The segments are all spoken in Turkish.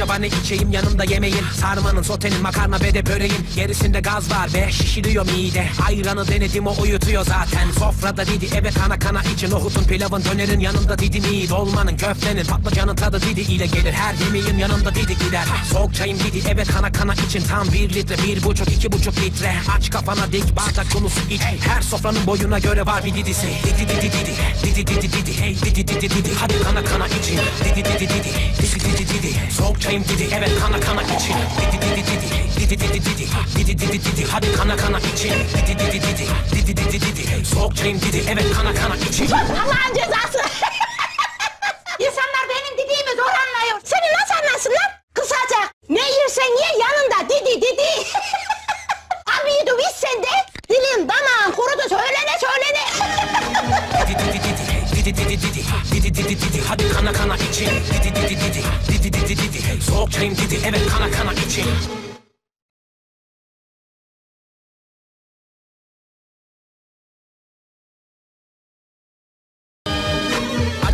Acaba ne içeyim yanımda yemeğin? Sarmanın sotenin makarna ve de böreğin. Gerisinde gaz var ve şişiriyor mide. Ayranı denedim o uyutuyor zaten. Sofrada didi eve kana kana için. Nohutun pilavın dönerin yanında didi mi Dolmanın köftenin patlıcanın tadı didi ile gelir. Her yemeğin yanında didi gider. Soğuk çayım didi eve kana kana için. Tam bir litre bir buçuk iki buçuk litre. Aç kafana dik bardak konusu iç. Her sofranın boyuna göre var bir didisi. Didi didi. Didi Didi didi didi. Hey didi didi didi. Hadi kana kana için. Didi didi didi çayım didi evet kana kana için Didi didi didi Didi didi didi Didi didi didi Hadi kana kana için Didi didi didi Didi didi didi Soğuk çayım didi evet kana kana için Allah'ın cezası. Didi Didi didi didi Didi didi Hadi kana kana için Didi didi didi Didi didi didi Soğuk çayım didi evet kana kana için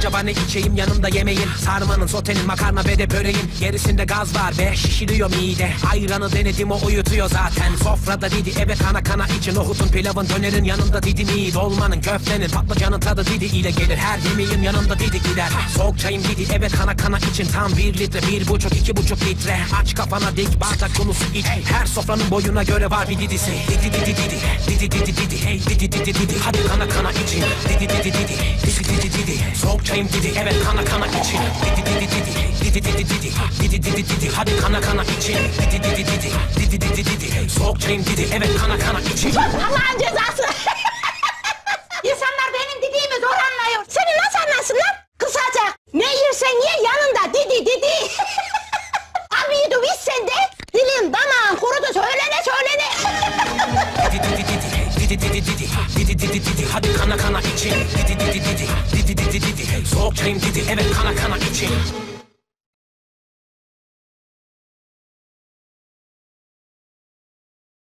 Acaba ne içeyim yanımda yemeğin Sarmanın sotenin makarna ve de böreğin. Gerisinde gaz var ve şişiriyor mide. Ayranı denedim o uyutuyor zaten. Sofrada didi eve kana kana için. Nohutun pilavın dönerin yanında didi mi Dolmanın köftenin patlıcanın tadı didi ile gelir. Her yemeğin yanında didi gider. Soğuk çayım didi eve kana kana için. Tam bir litre bir buçuk iki buçuk litre. Aç kafana dik bardak konusu iç. Her sofranın boyuna göre var bir didisi. Didi didi didi Didi. Didi didi Hey didi didi didi Hadi kana kana için. Didi didi didi Didi didi evet kana kana için Didi didi didi Didi didi didi Didi didi didi Hadi kana kana için Didi didi didi Didi didi didi Soğuk çayım didi evet kana kana için Allah'ın cezası. İnsanlar benim dediğimi zor anlıyor. Seni nasıl anlasın lan? Kısaca ne yersen ye yanında didi didi. Abiyi biz sende. Dilin damağın kurudu söylene söylene. Didi didi didi Didi didi didi Didi didi didi Hadi kana kana için Didi didi didi Didi çayım didi evet kana kana için